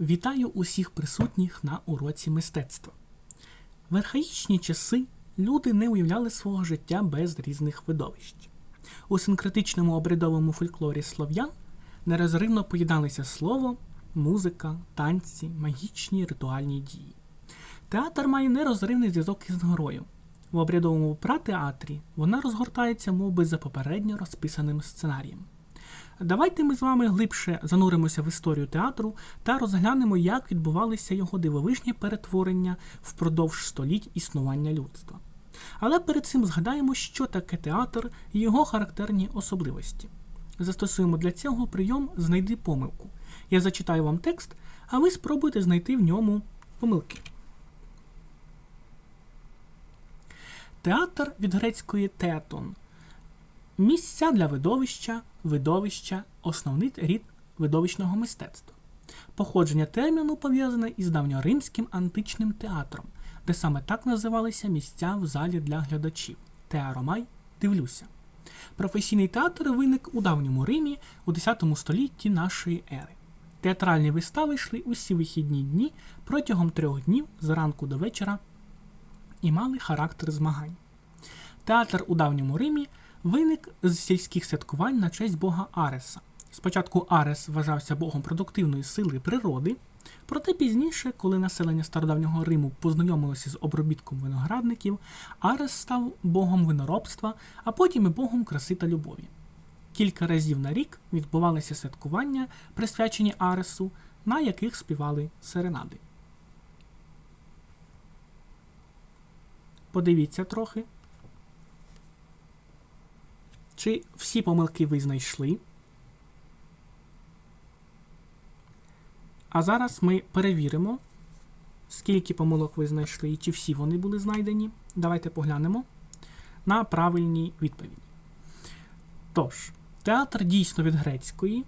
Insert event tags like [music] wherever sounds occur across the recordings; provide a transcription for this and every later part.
Вітаю усіх присутніх на уроці мистецтва. В архаїчні часи люди не уявляли свого життя без різних видовищ. У синкретичному обрядовому фольклорі слов'ян нерозривно поєдналися слово, музика, танці, магічні ритуальні дії. Театр має нерозривний зв'язок із горою. В обрядовому пратеатрі вона розгортається мов би, за попередньо розписаним сценарієм. Давайте ми з вами глибше зануримося в історію театру та розглянемо, як відбувалися його дивовижні перетворення впродовж століть існування людства. Але перед цим згадаємо, що таке театр і його характерні особливості. Застосуємо для цього прийом Знайди помилку. Я зачитаю вам текст, а ви спробуйте знайти в ньому помилки. Театр від грецької театон Місця для видовища, видовища, основний рід видовищного мистецтва. Походження терміну пов'язане із давньоримським античним театром, де саме так називалися місця в залі для глядачів. Теаромай дивлюся. Професійний театр виник у давньому Римі у X столітті нашої ери. Театральні вистави йшли усі вихідні дні протягом трьох днів зранку до вечора і мали характер змагань. Театр у давньому Римі виник з сільських святкувань на честь бога Ареса. Спочатку Арес вважався богом продуктивної сили природи, проте пізніше, коли населення стародавнього Риму познайомилося з обробітком виноградників, Арес став богом виноробства, а потім і богом краси та любові. Кілька разів на рік відбувалися святкування, присвячені Аресу, на яких співали серенади. Подивіться трохи. Чи всі помилки ви знайшли? А зараз ми перевіримо, скільки помилок ви знайшли і чи всі вони були знайдені. Давайте поглянемо на правильні відповіді. Тож, театр дійсно від грецької.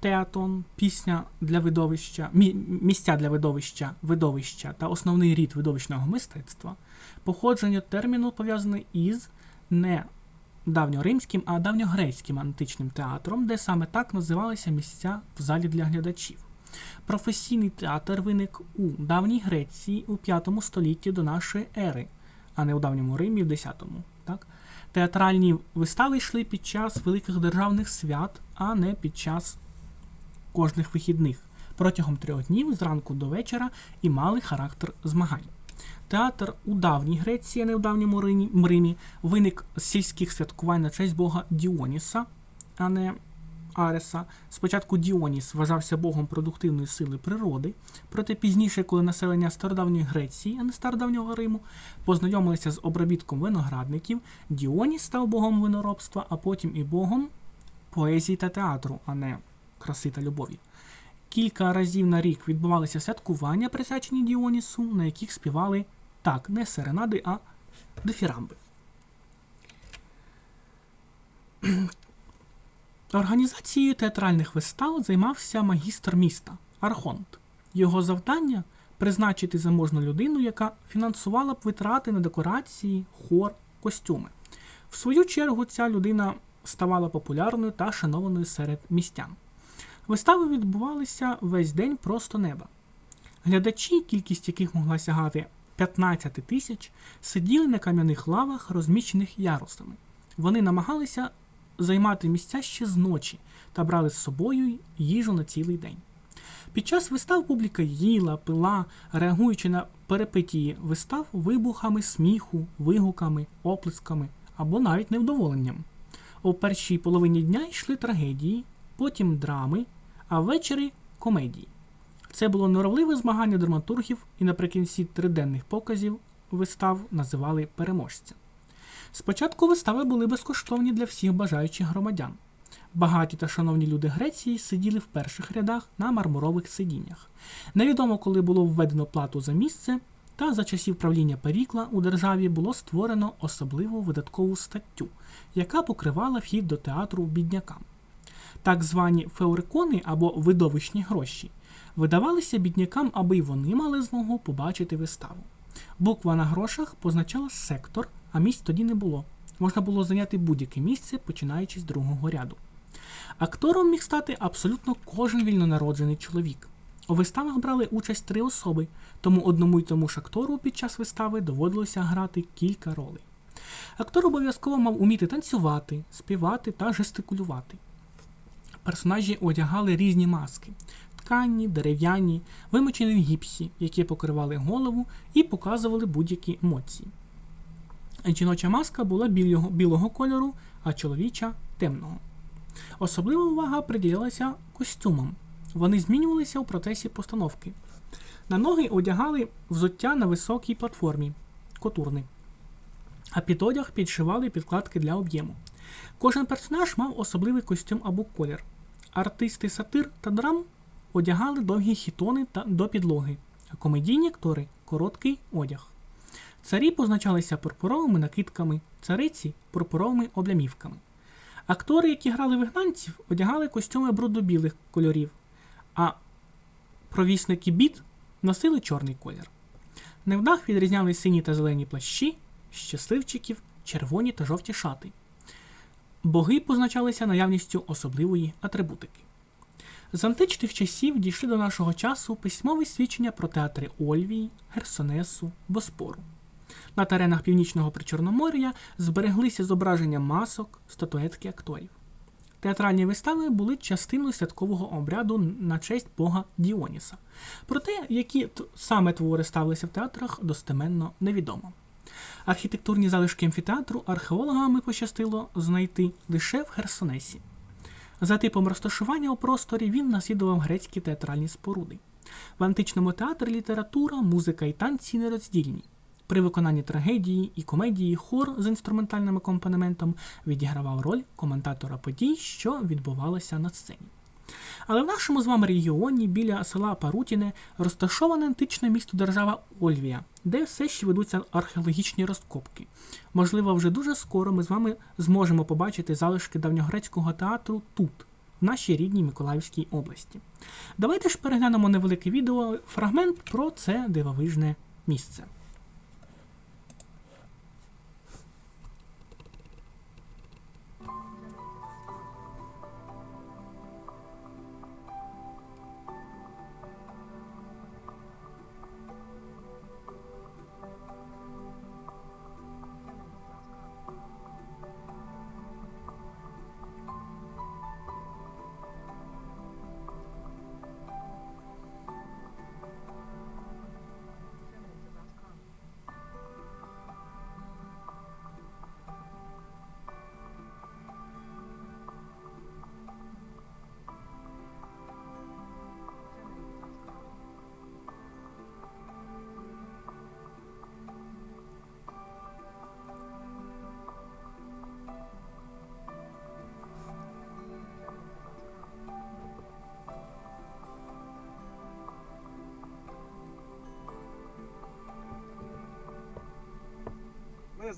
Театон, пісня для видовища, мі, місця для видовища, видовища та основний рід видовищного мистецтва. Походження терміну пов'язане із не давньоримським, а давньогрецьким античним театром, де саме так називалися місця в залі для глядачів. Професійний театр виник у давній Греції у 5 столітті до нашої ери, а не у давньому Римі в 10-му. Так? Театральні вистави йшли під час великих державних свят, а не під час кожних вихідних протягом трьох днів зранку до вечора і мали характер змагань. Театр у давній Греції, а не у давньому Римі, виник з сільських святкувань на честь бога Діоніса, а не Ареса. Спочатку Діоніс вважався богом продуктивної сили природи, проте пізніше, коли населення стародавньої Греції, а не стародавнього Риму, познайомилися з обробітком виноградників, Діоніс став богом виноробства, а потім і богом поезії та театру, а не краси та любові. Кілька разів на рік відбувалися святкування, присвячені Діонісу, на яких співали так, не серенади, а дифірамби. [clears throat] Організацією театральних вистав займався магістр міста Архонт. Його завдання призначити заможну людину, яка фінансувала б витрати на декорації, хор, костюми. В свою чергу, ця людина ставала популярною та шанованою серед містян. Вистави відбувалися весь день просто неба. Глядачі, кількість яких могла сягати 15 тисяч, сиділи на кам'яних лавах, розміщених ярусами. Вони намагалися займати місця ще з ночі та брали з собою їжу на цілий день. Під час вистав публіка їла, пила, реагуючи на перепитії вистав вибухами сміху, вигуками, оплесками або навіть невдоволенням. У першій половині дня йшли трагедії, потім драми, а ввечері комедії. Це було норовливе змагання драматургів, і наприкінці триденних показів вистав називали переможця. Спочатку вистави були безкоштовні для всіх бажаючих громадян. Багаті та шановні люди Греції сиділи в перших рядах на мармурових сидіннях. Невідомо, коли було введено плату за місце, та за часів правління Перікла у державі було створено особливу видаткову статтю, яка покривала вхід до театру біднякам. Так звані феорикони або видовищні гроші видавалися біднякам, аби й вони мали змогу побачити виставу. Буква на грошах позначала сектор, а місць тоді не було. Можна було зайняти будь-яке місце, починаючи з другого ряду. Актором міг стати абсолютно кожен вільнонароджений чоловік. У виставах брали участь три особи, тому одному й тому ж актору під час вистави доводилося грати кілька ролей. Актор обов'язково мав уміти танцювати, співати та жестикулювати. Персонажі одягали різні маски ткані, дерев'яні, вимочені в гіпсі, які покривали голову і показували будь-які емоції. Жіноча маска була білого, білого кольору, а чоловіча темного. Особлива увага приділялася костюмам. Вони змінювалися у процесі постановки. На ноги одягали взуття на високій платформі котурни, а під одяг підшивали підкладки для об'єму. Кожен персонаж мав особливий костюм або колір. Артисти сатир та драм одягали довгі хітони та до підлоги, а комедійні актори короткий одяг. Царі позначалися пурпуровими накидками, цариці пурпуровими облямівками. Актори, які грали вигнанців, одягали костюми брудно-білих кольорів, а провісники бід носили чорний колір. Невдах відрізняли сині та зелені плащі, щасливчиків, червоні та жовті шати. Боги позначалися наявністю особливої атрибутики. З античних часів дійшли до нашого часу письмові свідчення про театри Ольвії, Херсонесу, Боспору. На теренах північного Причорномор'я збереглися зображення масок, статуетки акторів. Театральні вистави були частиною святкового обряду на честь бога Діоніса. Проте, які саме твори ставилися в театрах, достеменно невідомо. Архітектурні залишки амфітеатру археологами пощастило знайти лише в Херсонесі. За типом розташування у просторі він наслідував грецькі театральні споруди. В античному театрі література, музика і танці нероздільні. При виконанні трагедії і комедії хор з інструментальним акомпанементом відігравав роль коментатора подій, що відбувалося на сцені. Але в нашому з вами регіоні біля села Парутіне розташоване античне місто держава Ольвія, де все ще ведуться археологічні розкопки. Можливо, вже дуже скоро ми з вами зможемо побачити залишки давньогрецького театру тут, в нашій рідній Миколаївській області. Давайте ж переглянемо невелике відео, фрагмент про це дивовижне місце.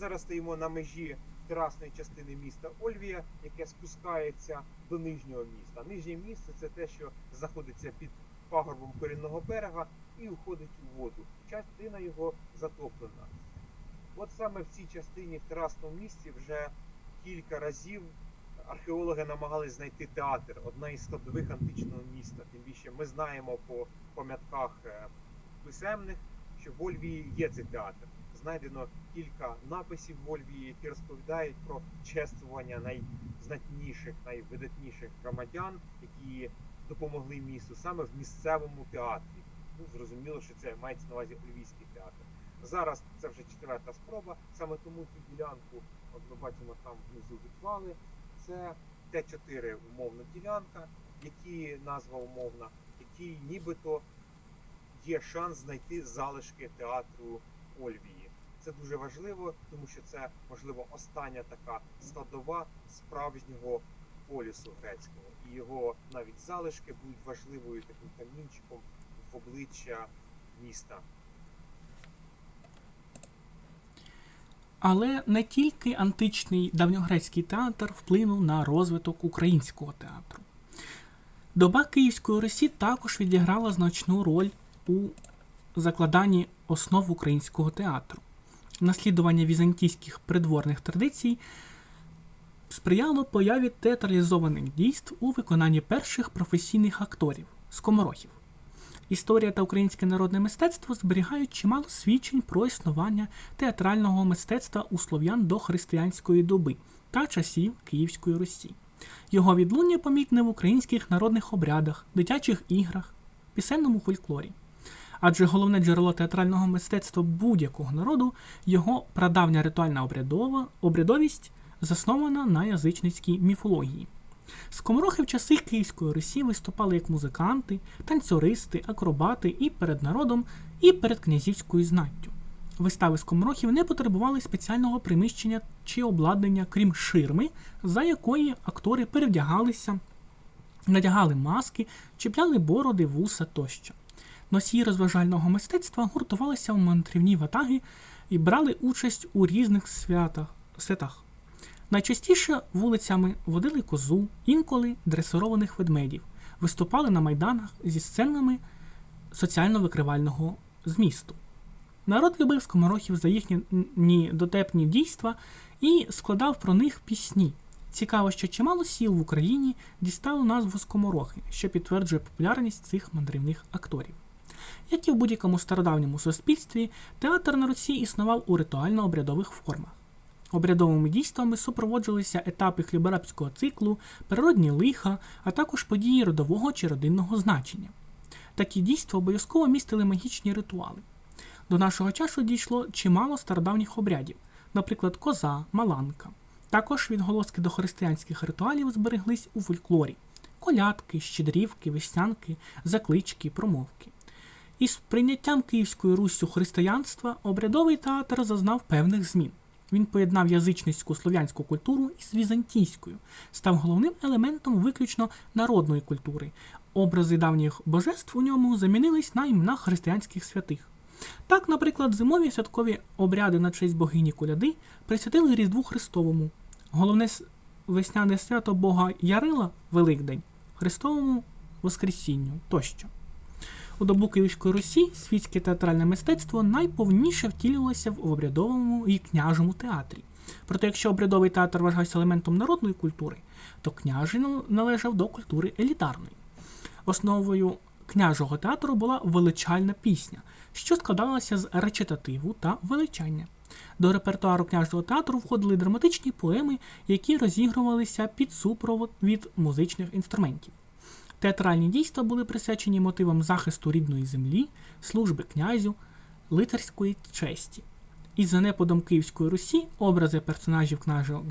Зараз стоїмо на межі терасної частини міста Ольвія, яке спускається до нижнього міста. Нижнє місце це те, що знаходиться під пагорбом корінного берега і уходить у воду. Частина його затоплена. От саме в цій частині, в терасному місці, вже кілька разів археологи намагались знайти театр, одна із складових античного міста. Тим більше ми знаємо по пам'ятках е, писемних, що в Ольвії є цей театр. Знайдено кілька написів в Ольвії, які розповідають про чествування найзнатніших, найвидатніших громадян, які допомогли місту саме в місцевому театрі. Ну, зрозуміло, що це мається на увазі Ольвійський театр. Зараз це вже четверта спроба, саме тому цю ділянку, от ми бачимо там внизу відвали, це Т4 умовна ділянка, які назва умовна, які нібито є шанс знайти залишки театру Ольвії. Це дуже важливо, тому що це можливо остання така складова справжнього полісу грецького, і його навіть залишки будуть важливою таким камінчиком в обличчя міста. Але не тільки античний давньогрецький театр вплинув на розвиток українського театру. Доба Київської Русі також відіграла значну роль у закладанні основ українського театру. Наслідування візантійських придворних традицій сприяло появі театралізованих дійств у виконанні перших професійних акторів скоморохів. Історія та українське народне мистецтво зберігають чимало свідчень про існування театрального мистецтва у слов'ян до християнської доби та часів Київської Русі. Його відлуння помітне в українських народних обрядах, дитячих іграх, пісенному фольклорі. Адже головне джерело театрального мистецтва будь-якого народу, його прадавня ритуальна обрядова, обрядовість заснована на язичницькій міфології. Скоморохи в часи Київської Русі виступали як музиканти, танцюристи, акробати і перед народом, і перед князівською знаттю. Вистави скоморохів не потребували спеціального приміщення чи обладнання, крім ширми, за якої актори перевдягалися, надягали маски, чіпляли бороди, вуса тощо. Носії розважального мистецтва гуртувалися в мандрівні ватаги і брали участь у різних святах, святах. Найчастіше вулицями водили козу, інколи дресированих ведмедів, виступали на майданах зі сценами соціально-викривального змісту. Народ любив скоморохів за їхні дотепні дійства і складав про них пісні. Цікаво, що чимало сіл в Україні дістало назву скоморохи, що підтверджує популярність цих мандрівних акторів. Як і в будь-якому стародавньому суспільстві, театр на Русі існував у ритуально-обрядових формах. Обрядовими дійствами супроводжувалися етапи хліборабського циклу, природні лиха, а також події родового чи родинного значення. Такі дійства обов'язково містили магічні ритуали. До нашого часу дійшло чимало стародавніх обрядів, наприклад, коза, маланка. Також відголоски до християнських ритуалів збереглись у фольклорі: колядки, щедрівки, веснянки, заклички, промовки. Із прийняттям Київською Руссю християнства обрядовий театр зазнав певних змін. Він поєднав язичницьку слов'янську культуру із візантійською, став головним елементом виключно народної культури. Образи давніх божеств у ньому замінились на імена християнських святих. Так, наприклад, зимові святкові обряди на честь богині Коляди присвятили Різдву Христовому, головне весняне свято Бога Ярила Великдень, Христовому Воскресінню тощо. У добу Київської Русі світське театральне мистецтво найповніше втілювалося в обрядовому і княжому театрі. Проте, якщо обрядовий театр вважався елементом народної культури, то княжий належав до культури елітарної. Основою княжого театру була величальна пісня, що складалася з речитативу та величання. До репертуару княжого театру входили драматичні поеми, які розігрувалися під супровод від музичних інструментів. Театральні дійства були присвячені мотивам захисту рідної землі, служби князю, лицарської честі. Із занепадом Київської Русі образи персонажів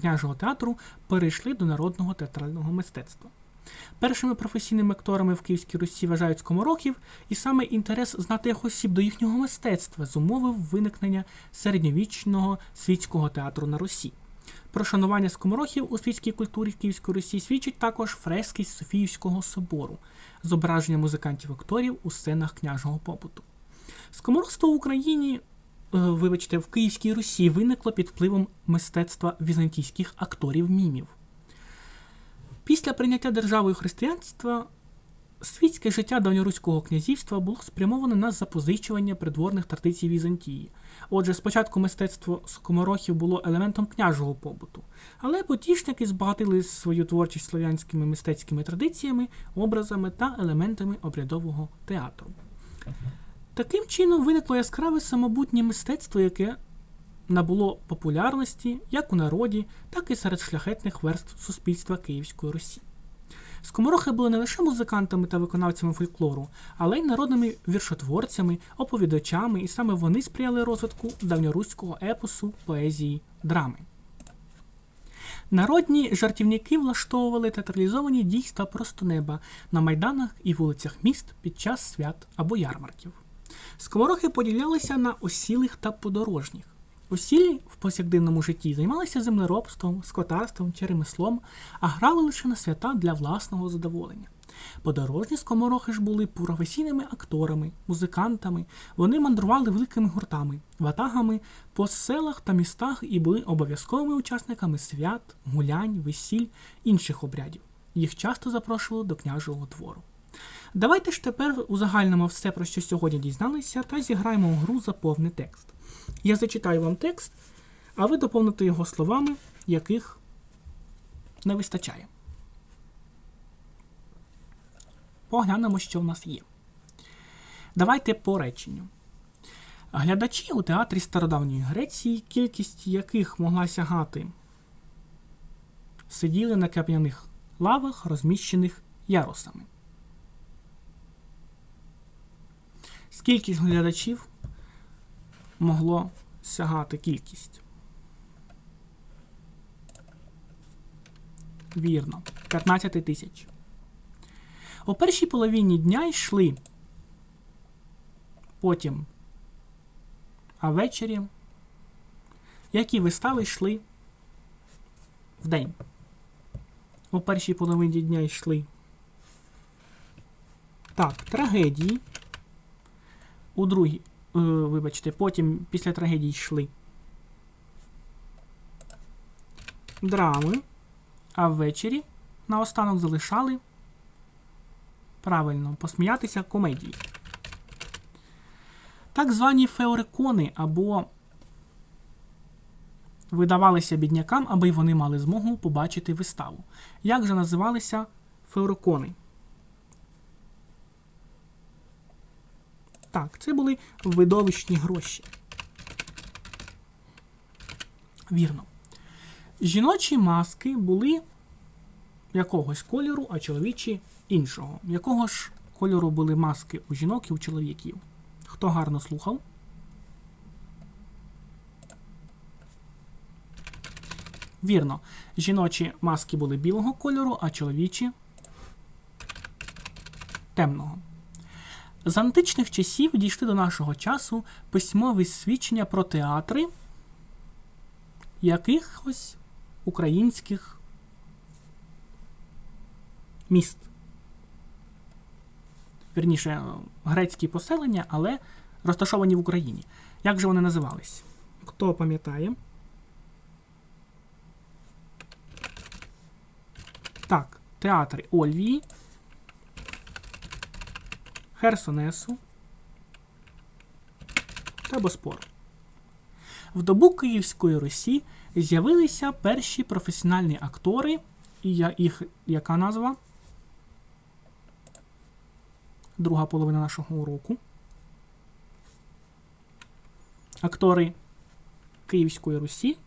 княжого театру перейшли до народного театрального мистецтва. Першими професійними акторами в Київській Русі вважають скоморохів, і саме інтерес знатих осіб до їхнього мистецтва зумовив виникнення середньовічного світського театру на Русі. Про шанування скоморохів у світській культурі Київської Русі свідчить також фрески з Софіївського собору, зображення музикантів-акторів у сценах княжого побуту. Скоморохство в Україні, е, вибачте, в Київській Русі виникло під впливом мистецтва візантійських акторів-мімів. Після прийняття державою християнства світське життя давньоруського князівства було спрямоване на запозичування придворних традицій Візантії. Отже, спочатку мистецтво скоморохів було елементом княжого побуту, але потішники збагатили свою творчість слов'янськими мистецькими традиціями, образами та елементами обрядового театру. Таким чином виникло яскраве самобутнє мистецтво, яке набуло популярності як у народі, так і серед шляхетних верств суспільства Київської Русі. Скоморохи були не лише музикантами та виконавцями фольклору, але й народними віршотворцями, оповідачами, і саме вони сприяли розвитку давньоруського епосу, поезії, драми. Народні жартівники влаштовували театралізовані дійства просто неба на майданах і вулицях міст під час свят або ярмарків. Скоморохи поділялися на осілих та подорожніх. Осілі в повсякденному житті займалися землеробством, скотарством чи ремеслом, а грали лише на свята для власного задоволення. Подорожні скоморохи ж були професійними акторами, музикантами, вони мандрували великими гуртами, ватагами по селах та містах і були обов'язковими учасниками свят, гулянь, весіль, інших обрядів. Їх часто запрошували до княжого двору. Давайте ж тепер узагальнимо все, про що сьогодні дізналися, та зіграємо в гру за повний текст. Я зачитаю вам текст, а ви доповните його словами, яких не вистачає. Поглянемо, що в нас є. Давайте по реченню. Глядачі у театрі стародавньої Греції, кількість яких могла сягати, сиділи на кам'яних лавах, розміщених ярусами. Скільки глядачів могло сягати кількість? Вірно, 15 тисяч. У першій половині дня йшли. Потім. А ввечері. Які вистави йшли в день? У першій половині дня йшли. Так, трагедії. У другій. е, вибачте, потім після трагедії йшли. Драми. А ввечері наостанок залишали. Правильно, посміятися комедії. Так звані феорикони або видавалися біднякам, аби вони мали змогу побачити виставу. Як же називалися феорикони? Так, це були видовищні гроші. Вірно. Жіночі маски були якогось кольору, а чоловічі іншого. Якого ж кольору були маски у жінок і у чоловіків? Хто гарно слухав? Вірно, жіночі маски були білого кольору, а чоловічі темного. З античних часів дійшли до нашого часу письмові свідчення про театри якихось українських міст. Вірніше, грецькі поселення, але розташовані в Україні. Як же вони називались? Хто пам'ятає? Так, театри Ольвії, Херсонесу та Боспору. В добу Київської Русі з'явилися перші професіональні актори, і я їх яка назва? Друга половина нашого уроку. Актори Київської Русі.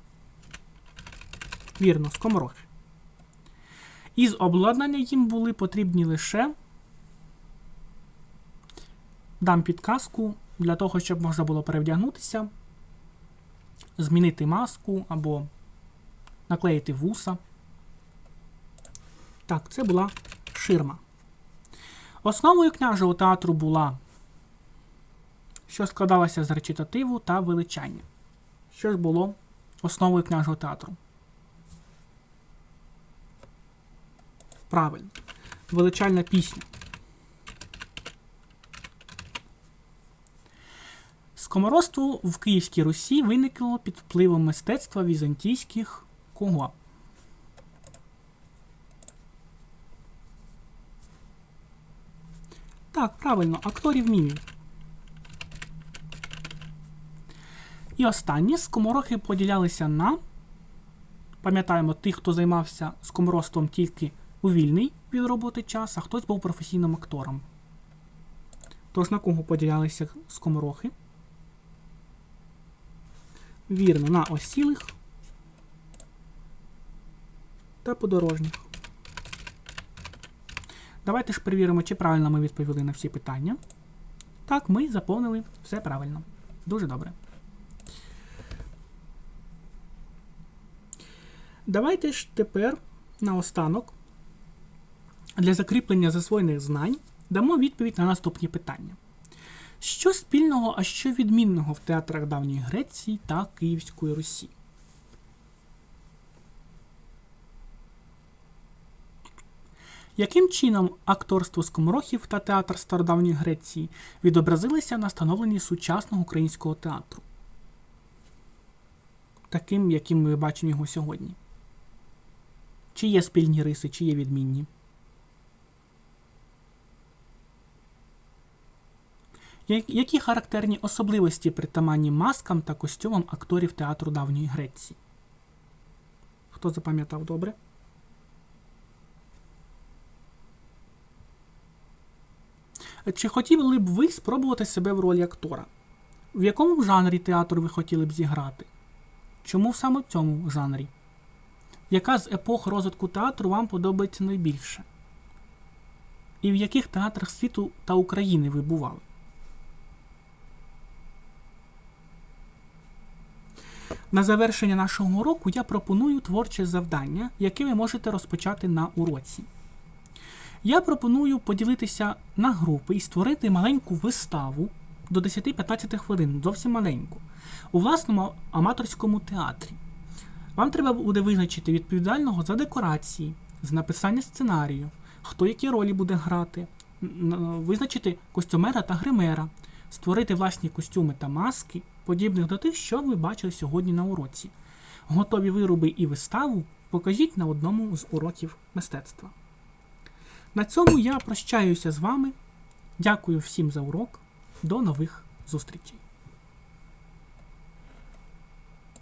Вірно, скоморохи. Із обладнання їм були потрібні лише дам підказку для того, щоб можна було перевдягнутися, змінити маску або наклеїти вуса. Так, це була ширма. Основою княжого театру була, що складалася з речитативу та величання. Що ж було основою княжого театру? Правильно. Величальна пісня. Скоморозство в Київській Русі виникло під впливом мистецтва візантійських кого? Так, правильно, акторів мімів. І останнє скоморохи поділялися на. Пам'ятаємо, тих, хто займався скоморозством тільки у вільний від роботи час, а хтось був професійним актором. Тож на кого поділялися скоморохи? Вірно, на осілих та подорожніх. Давайте ж перевіримо, чи правильно ми відповіли на всі питання. Так, ми заповнили все правильно. Дуже добре. Давайте ж тепер наостанок для закріплення засвоєних знань дамо відповідь на наступні питання. Що спільного, а що відмінного в театрах давньої Греції та Київської Русі? Яким чином акторство скоморохів та театр стародавньої Греції відобразилися на становленні сучасного українського театру? Таким, яким ми бачимо його сьогодні? Чи є спільні риси, чи є відмінні? Які характерні особливості притаманні маскам та костюмам акторів театру давньої Греції? Хто запам'ятав добре? Чи хотіли б ви спробувати себе в ролі актора? В якому жанрі театру ви хотіли б зіграти? Чому саме в цьому жанрі? Яка з епох розвитку театру вам подобається найбільше? І в яких театрах світу та України ви бували? На завершення нашого уроку я пропоную творче завдання, яке ви можете розпочати на уроці. Я пропоную поділитися на групи і створити маленьку виставу до 10-15 хвилин, зовсім маленьку, у власному аматорському театрі. Вам треба буде визначити відповідального за декорації, з написання сценарію, хто які ролі буде грати, визначити костюмера та гримера, створити власні костюми та маски, подібних до тих, що ви бачили сьогодні на уроці. Готові вироби і виставу покажіть на одному з уроків мистецтва. На цьому я прощаюся з вами. Дякую всім за урок. До нових зустрічей!